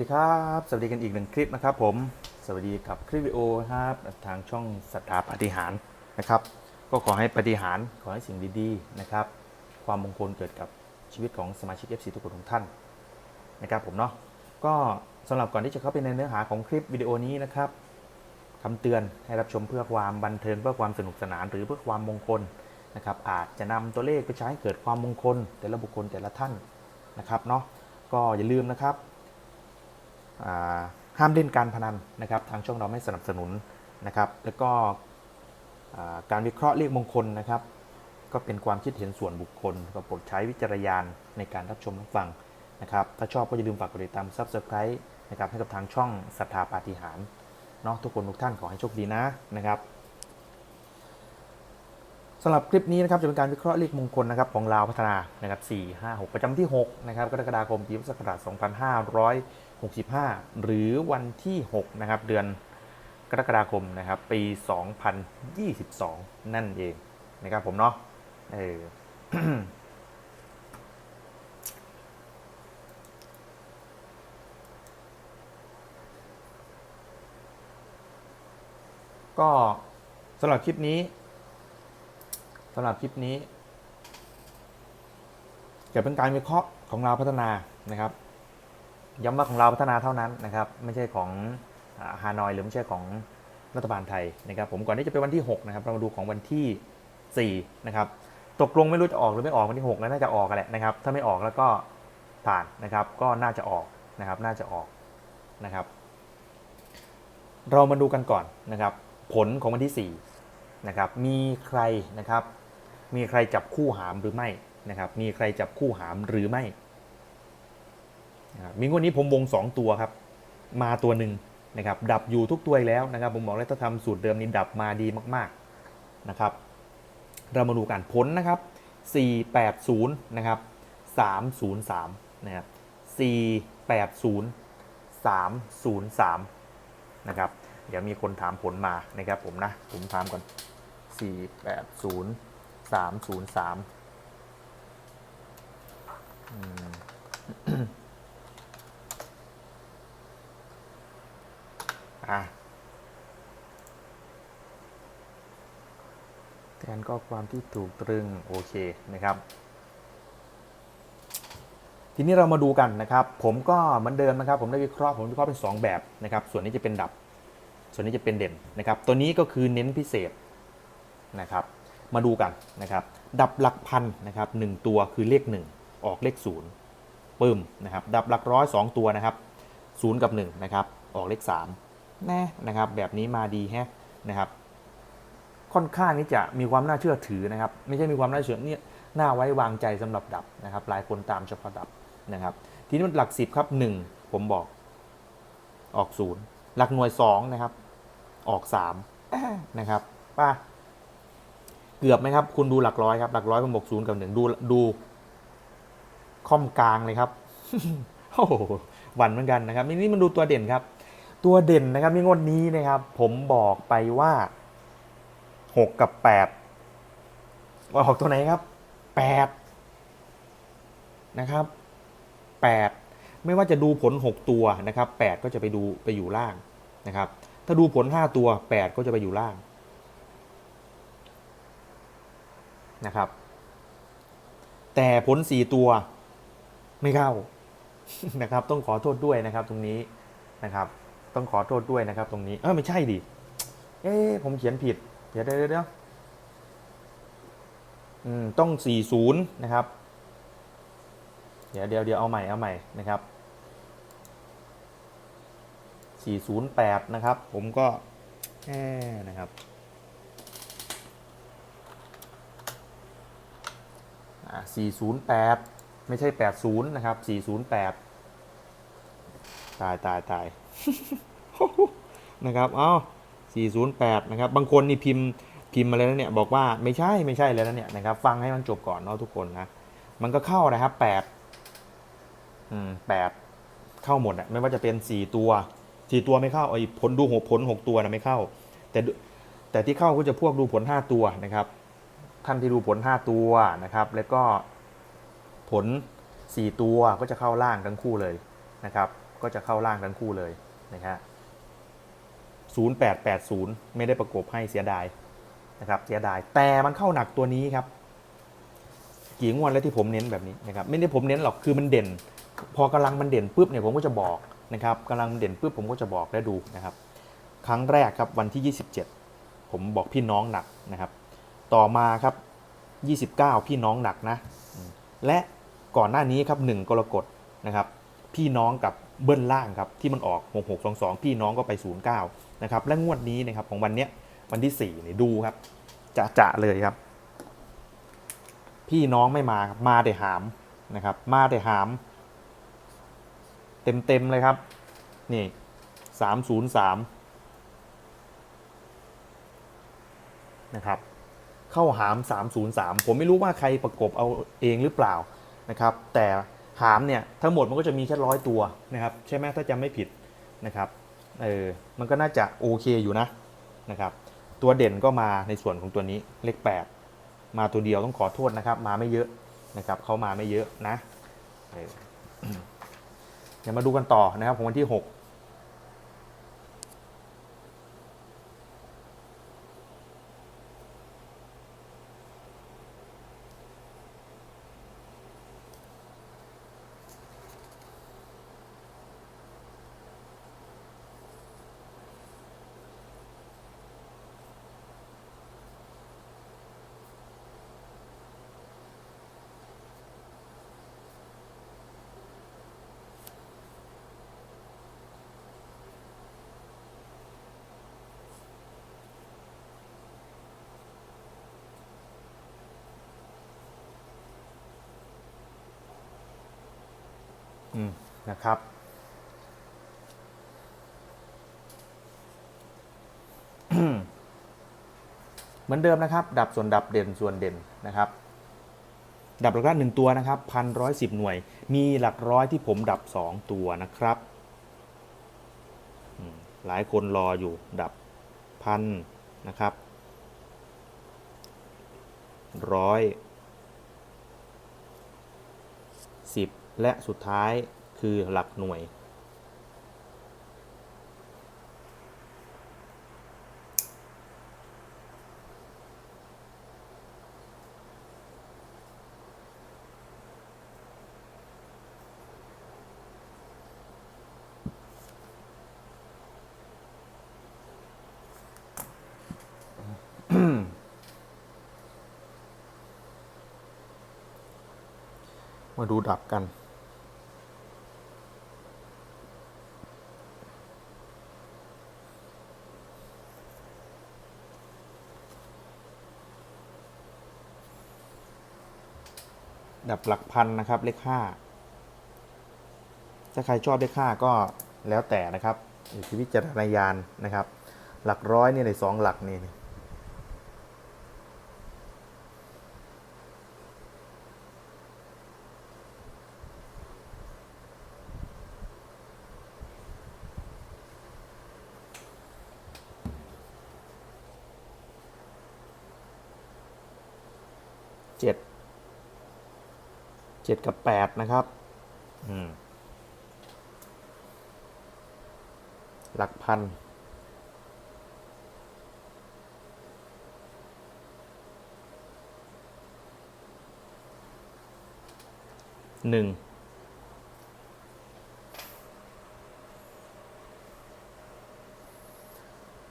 ดีครับ สวัสดีกันอีกหนึ่งคลิปนะครับผม สวัสดีกับคลิปวิดีโอครับทางช่องศรัทธาปฏิหารนะครับ ก็ขอให้ปฏิหารขอให้สิ่งดีๆนะครับ ความมงคลเกิดกับชีวิตของสมาชิก FC ทุกคนทุกท่านนะครับผมเนาะ ก็สำหรับก่อนที่จะเข้าไปในเนื้อหาของคลิปวิดีโอนี้นะครับคำเตือนให้รับชมเพื่อความบันเทิงเพื่อความสนุกสนานหรือเพื่อความมงคลนะครับ อาจจะนำตัวเลขไปใช้ให้เกิดความมงคล แต่ละบุคคลแต่ละท่านนะครับเนาะ ก็อย่าลืมนะครับ ห้ามเล่นการพนันนะครับทางช่องเราไม่สนับสนุนนะครับ แล้วก็การวิเคราะห์เลขมงคลนะครับ ก็เป็นความคิดเห็นส่วนบุคคลก็โปรดใช้วิจารณญาณในการรับชมรับฟังนะครับ ถ้าชอบก็อย่าลืมฝากกดติดตาม Subscribe นะครับให้กับทางช่องศรัทธาปาฏิหารย์เนาะทุกคนทุกท่านขอให้โชคดีนะนะครับสำหรับคลิปนี้นะครับจะเป็นการวิเคราะห์เลขมงคลนะครับของลาวพัฒนานะครับ4 5 6 ประจำที่6นะครับกรกฎาคมปีพุทธศักราช 2565 หรือวันที่ 6 นะครับ เดือนกรกฎาคมนะครับ ปี 2022 นั่นเองนะครับผมเนาะเออก็สำหรับคลิปนี้สำหรับคลิปนี้จะเป็นการวิเคราะห์ของเราพัฒนานะครับ ย้ำว่าของเราพัฒนาเท่านั้นนะครับไม่ใช่ของฮานอยหรือไม่ใช่ของรัฐบาลไทยนะครับผมก่อนที่จะเป็นวันที่6นะครับเรามาดูของวันที่4นะครับตกลงไม่รู้จะออกหรือไม่ออกวันที่6แล้วน่าจะออกกันแหละนะครับถ้าไม่ออกแล้วก็ผ่านนะครับก็น่าจะออกนะครับน่าจะออกนะครับ เรามาดูกันก่อนนะครับ ผลของวันที่4นะครับมีใครนะครับ มีใครจับคู่หามหรือไม่นะครับ มีใครจับคู่หามหรือไม่ มีงวดนี้ผมวง 2 ตัวครับ มาตัวหนึ่งนะครับ ดับอยู่ทุกตัวแล้วนะครับ ผมบอกเลยถ้าทำสูตรเดิมนี้ดับมาดีมากๆนะครับ เรามาดูกันผลนะครับ 480 นะครับ 303 นะครับ 480 303 นะครับ เดี๋ยวมีคนถามผลมานะครับผมนะ ผมถามก่อน 480 303อืม อะแทนก็ความที่ถูกตรึงโอเคนะครับ ทีนี้เรามาดูกันนะครับ ผมก็เหมือนเดิมนะครับ ผมได้วิเคราะห์ผมวิเคราะห์เป็น 2 แบบนะครับ ส่วนนี้จะเป็นดับ ส่วนนี้จะเป็นเด่นนะครับ ตัวนี้ก็คือเน้นพิเศษนะครับ มาดูกันนะครับ ดับหลักพันนะครับหนึ่งตัวคือเลข 1 ออกเลข0ปึ้มนะครับ ดับหลักร้อยสองตัวนะครับ0กับ1นะครับ ออกเลข 3 แน่นะครับ แบบนี้มาดีแฮะนะครับ ค่อนข้างที่จะมีความน่าเชื่อถือนะครับ ไม่ใช่มีความน่าเชื่อเนี่ยน่าไว้วางใจสำหรับดับนะครับหลายคนตามเฉพาะดับนะครับ ทีนี้มันหลักสิบครับหนึ่งผมบอกออกศูนย์หลักหน่วยสองนะครับ ออกสามนะครับป้าเกือบไหมครับ คุณดูหลักร้อยครับหลักร้อยผมบอกศูนย์กับหนึ่งดูดูค่อมกลางเลยครับโอ้โหหวันเหมือนกันนะครับนี้มันดูตัวเด่นครับ ตัวเด่นนะครับมีงวดนี้นะครับ ผมบอกไปว่าหกกับแปดว่าออกตัวไหนครับแปดนะครับแปดไม่ว่าจะดูผลหกตัวนะครับแปดก็จะไปดูไปอยู่ล่างนะครับ ถ้าดูผลห้าตัวแปดก็จะไปอยู่ล่างนะครับ แต่ผลสี่ตัวไม่เข้านะครับ ต้องขอโทษด้วยนะครับตรงนี้นะครับ ต้องขอโทษด้วยนะครับ ตรงนี้ เออไม่ใช่ดิ เอ๊ะผมเขียนผิด เดี๋ยวเดี๋ยวเดี๋ยวอืมต้อง 40 นะครับ เดี๋ยวเดี๋ยวเดี๋ยวเอาใหม่เอาใหม่นะครับ 408 นะครับ ผมก็แค่นะครับอ่า408 ไม่ใช่ 80 นะครับ 408 ตายตายตาย นะครับ เอ้า408 นะครับ บางคนนี่พิมพ์พิมพ์มาเลยนะเนี่ย บอกว่าไม่ใช่ไม่ใช่เลยนะเนี่ยนะครับ ฟังให้มันจบก่อนเนาะทุกคนนะ มันก็เข้านะครับ8อืม8เข้าหมดอะไม่ว่าจะเป็น 4 ตัว 4 ตัวไม่เข้าไอ้ผลดูหกผล 6 ตัวนะไม่เข้า แต่แต่ที่เข้าก็จะพวกดูผล 5 ตัวนะครับ ท่านที่ดูผล 5 ตัวนะครับ แล้วก็ผล 4 ตัวก็จะเข้าล่างทั้งคู่เลยนะครับ ก็จะเข้าล่างทั้งคู่เลย นะฮะ0880 ไม่ได้ประกบให้เสียดายนะครับเสียดายแต่มันเข้าหนักตัวนี้ครับ กี่งวดแล้วที่ผมเน้นแบบนี้นะครับไม่ได้ผมเน้นหรอกคือมันเด่น พอกำลังมันเด่นปุ๊บเนี่ยผมก็จะบอกนะครับกำลังเด่นปุ๊บผมก็จะบอกและดูนะครับ ครั้งแรกครับวันที่ 27 ผมบอกพี่น้องหนักนะครับ ต่อมาครับ 29 พี่น้องหนักนะ และก่อนหน้านี้ครับ1กรกฎนะครับ พี่น้องกับ เบิ้ลล่างครับที่มันออก 6622 พี่น้องก็ไป 09 นะครับ และงวดนี้นะครับของวันเนี้ยวันที่4เนี่ยดูครับจะจะเลยครับ พี่น้องไม่มาครับมาแต่หามนะครับ มาแต่หาม เต็มเต็มเลยครับ นี่สามศูนย์สามนะครับ เข้าหาม 303 ผมไม่รู้ว่าใครประกบเอาเองหรือเปล่านะครับ แต่ ถามเนี่ยทั้งหมดมันก็จะมีแค่ร้อยตัวนะครับใช่ไหมถ้าจำไม่ผิดนะครับเออมันก็น่าจะโอเคอยู่นะนะครับตัวเด่นก็มาในส่วนของตัวนี้เลข 8 มาตัวเดียวต้องขอโทษนะครับ มาไม่เยอะนะครับเขามาไม่เยอะนะเออเดี๋ยวมาดูกันต่อนะครับของวันที่ 6 นะครับ เหมือนเดิมนะครับ ดับส่วนดับเด่นส่วนเด่นนะครับ ดับหลักร้อยหนึ่งตัวนะครับพันร้อยสิบหน่วย มีหลักร้อยที่ผมดับสองตัวนะครับหลายคนรออยู่ดับพันนะครับร้อยสิบ และสุดท้ายคือหลักหน่วย มาดูดับกัน ดับหลักพันนะครับ เลขห้าถ้าใครชอบเลขห้าก็แล้วแต่นะครับอยู่ที่วิจารณญาณนะครับ หลักร้อยเนี่ยในสองหลักนี่เจ็ด เจ็ดกับแปดนะครับ หลักพัน หนึ่ง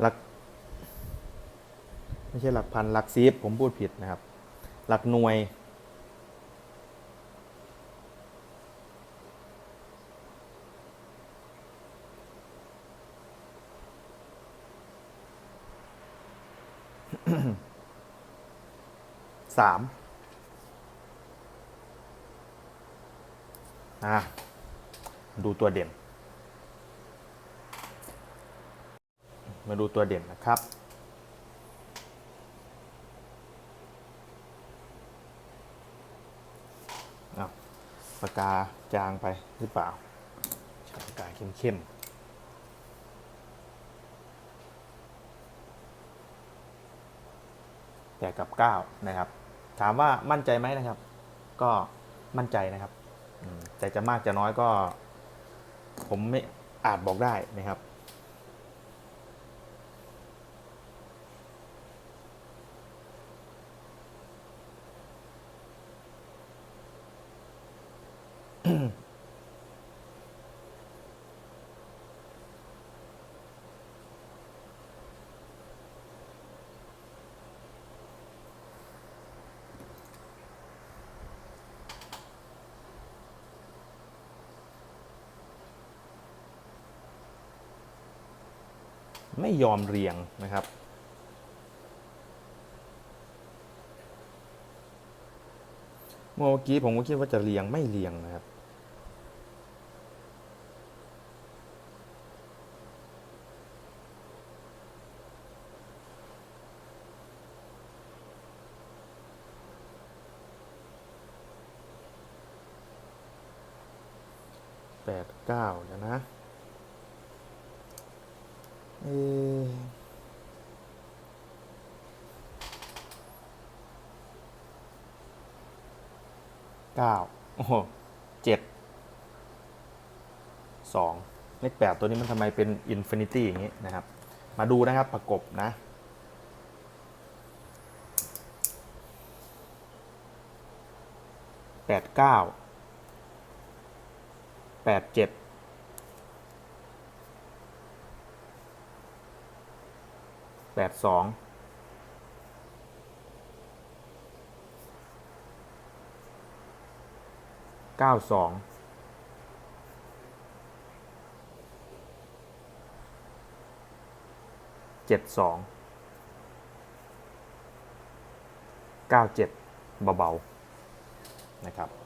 หลัก ไม่ใช่หลักพัน หลักซีฟผมพูดผิดนะครับ หลักหน่วย สามอะดูตัวเด่น มาดูตัวเด่นนะครับอาปากกาจางไปหรือเปล่าใช้ปากกาเข้มๆแต่กับ 9 นะครับ ถามว่ามั่นใจไหมนะครับ ก็มั่นใจนะครับแต่จะมากจะน้อยก็ ผมไม่อาจบอกได้นะครับ ไม่ยอมเรียงนะครับ เมื่อกี้ผมก็คิดว่าจะเรียงไม่เรียงนะครับ แปดเก้าเดี๋ยวนะ เออเก้าโอ้โหเจ็ดสองเลขแปดตัวนี้มันทำไมเป็นอินฟินิตี้อย่างนี้นะครับ มาดูนะครับประกบนะแปดเก้าแปดเจ็ด แปดสองเก้าสองเจ็ดสองเก้าเจ็ดเบาๆนะครับ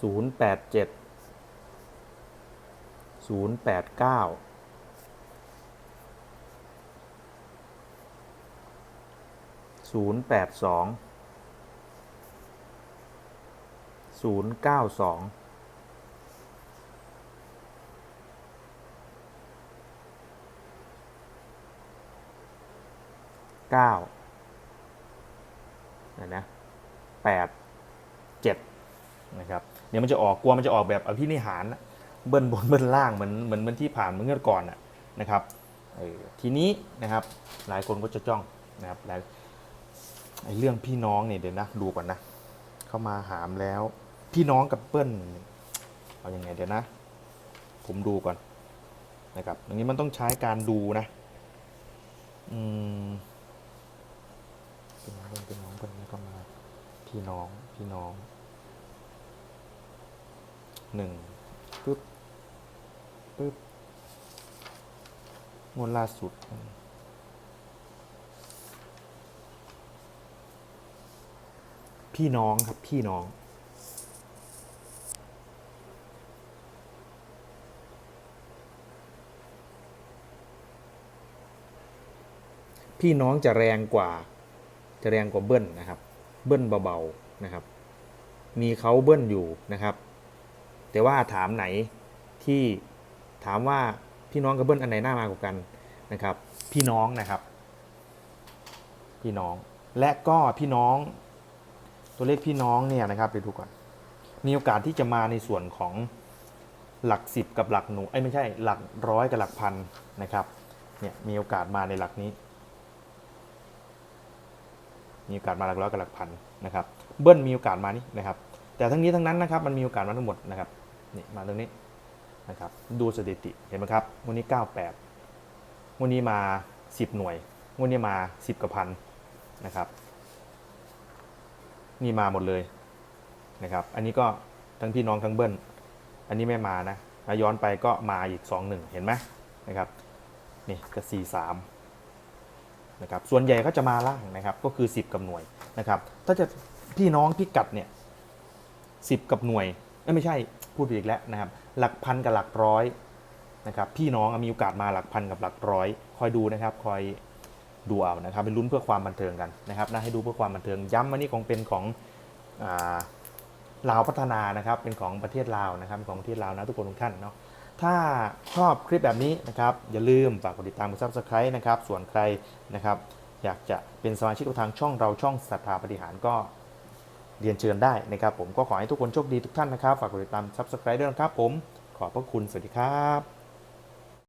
ศูนย์แปดเจ็ดศูนย์แปดเก้าศูนย์แปดสองศูนย์เก้าสอง เก้าเห็นนะแปดเจ็ด นะครับเดี๋ยวมันจะออกกลัวมันจะออกแบบอภินิหารนเบิ้ลบนเบิ้ลล่างเหมือนเหมือนเหมือนที่ผ่านเมื่อก่อนนะครับทีนี้นะครับหลายคนก็จะจ้องนะครับหลายเรื่องพี่น้องเนี่ยเดี๋ยวนะดูก่อนนะ เข้ามาหามแล้ว พี่น้องกับเปิ้ลเอาอยัางไงเดี๋ยวนะ ผมดูก่อนนะครับอย่างนี้มันต้องใช้การดูนะอืมพี่น้องเปิ้ลพี่น้องเปิ้ลแล้วก็มาพี่น้องพี่น้อง หนึ่งปึ๊บปึ๊บงวดล่าสุด พี่น้องครับ พี่น้อง พี่น้องจะแรงกว่า จะแรงกว่าเบิ้ลนะครับ เบิ้ลเบาๆนะครับ มีเขาเบิ้ลอยู่นะครับ แต่ว่าถามไหนที่ถามว่าพี่น้องกับเบิ้ลอันไหนน่ามากกว่ากันนะครับ พี่น้องนะครับ พี่น้องและก็พี่น้อง ตัวเลขพี่น้องเนี่ยนะครับไปดูก่อนมีโอกาสที่จะมาในส่วนของหลักสิบกับหลักหนูไอ้ไม่ใช่หลักร้อยกับหลักพันนะครับเนี่ยมีโอกาสมาในหลักนี้ มีโอกาสมาหลักร้อยกับหลักพันนะครับ เบิ้ลมีโอกาสมานี่นะครับ แต่ทั้งนี้ทั้งนั้นนะครับมันมีโอกาสมาทั้งหมดนะครับนี่มาตรงนี้นะครับดูสถิติเห็นไหมครับวันนี้ 98วันนี้มา 10 หน่วยวันนี้มา 10กับพันนะครับนี่มาหมดเลยนะครับอันนี้ก็ทั้งพี่น้องทั้งเบิ้ลอันนี้ไม่มานะแล้วย้อนไปก็มาอีก 2 1 เห็นไหมนะครับนี่ก็4 3นะครับส่วนใหญ่เขาจะมาล่างนะครับก็คือ 10 กับหน่วยนะครับถ้าจะพี่น้องพิกัดเนี่ย สิบกับหน่วยไม่ใช่พูดผิดอีกแล้วนะครับหลักพันกับหลักร้อยนะครับพี่น้องมีโอกาสมาหลักพันกับหลักร้อย คอยดูนะครับ คอยดูเอานะครับเป็นลุ้นเพื่อความบันเทิงกันนะครับนะให้ดูเพื่อความบันเทิงย้ำวันนี้ของเป็นของลาวพัฒนานะครับเป็นของประเทศลาวนะครับของประเทศลาวนะทุกคนทุกท่านเนาะถ้าชอบคลิปแบบนี้นะครับอย่าลืมฝากกดติดตามกดซับสไครต์นะครับส่วนใครนะครับอยากจะเป็นสมาชิกทางช่องเราช่องศรัทธาปฏิหารก็ เรียนเชิญได้นะครับผมก็ขอให้ทุกคนโชคดีทุกท่านนะครับ ฝากกดติดตาม subscribe ด้วยนะครับผมขอบพระคุณสวัสดีครับ